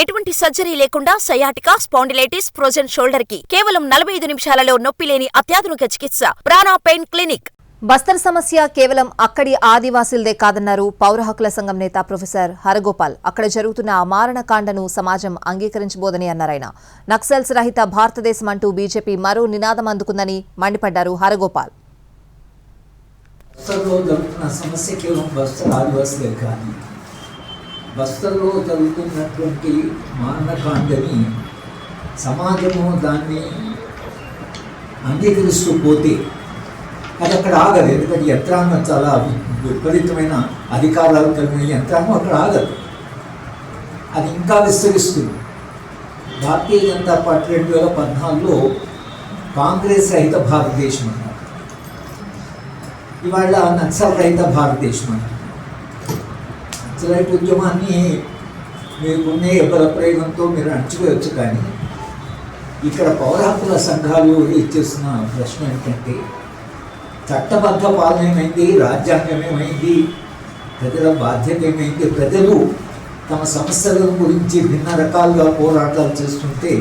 ఎటువంటి సర్జరీ లేకుండా sciatica spondylitis frozen షోల్డర్కి కేవలం నలభై ఐదు నిమిషాలలో నొప్పి లేని అత్యాధునిక చికిత్స ప్రాణా పెయిన్ క్లినిక్. బస్తర్ సమస్య కేవలం అక్కడి ఆదివాసీలదే కాదన్నారు పౌర హక్కుల సంఘం నేత ప్రొఫెసర్ హరగోపాల్. అక్కడ జరుగుతున్న అమారణకాండను సమాజం అంగీకరించబోదని అన్నారాయన నక్సల్స్ రహిత భారతదేశం అంటూ బీజేపీ మరో నినాదం అందుకుందని మండిపడ్డారు హరగోపాల్. సమస్య కేవలం బస్తర్ ఆదివాసులే కానీ బస్తర్లో జరుగుతున్నటువంటి మారణకాండని సమాజము దాన్ని అంగీకరిస్తూ పోతే అది అక్కడ ఆగదు. ఎందుకంటే యంత్రాంగం చాలా విపరీతమైన అధికారాలు కలిగిన యంత్రాంగం అక్కడ ఆగదు. అది ఇంకా విస్తరిస్తుంది. భారతీయ జనతా పార్టీ రెండు వేల పద్నాలుగులో కాంగ్రెస్ రహిత భారతదేశం అన్నారు ఇవాళ నక్సల్ రహిత భారతదేశం అంటారు రైతు ఉద్యమాన్ని మీకున్నే ఎవరి ప్రయోగంతో మీరు అణచివేయచ్చు కానీ ఇక్కడ పౌర హక్కుల సంఘాలు ఇచ్చేస్తున్న ప్రశ్న ఏంటంటే చట్టబద్ధ పాలన ఏమైంది రాజ్యాంగం ఏమైంది ప్రజల బాధ్యత ఏమైంది ప్రజలు తమ సమస్యల గురించి భిన్న రకాలుగా పోరాటాలు చేస్తుంటే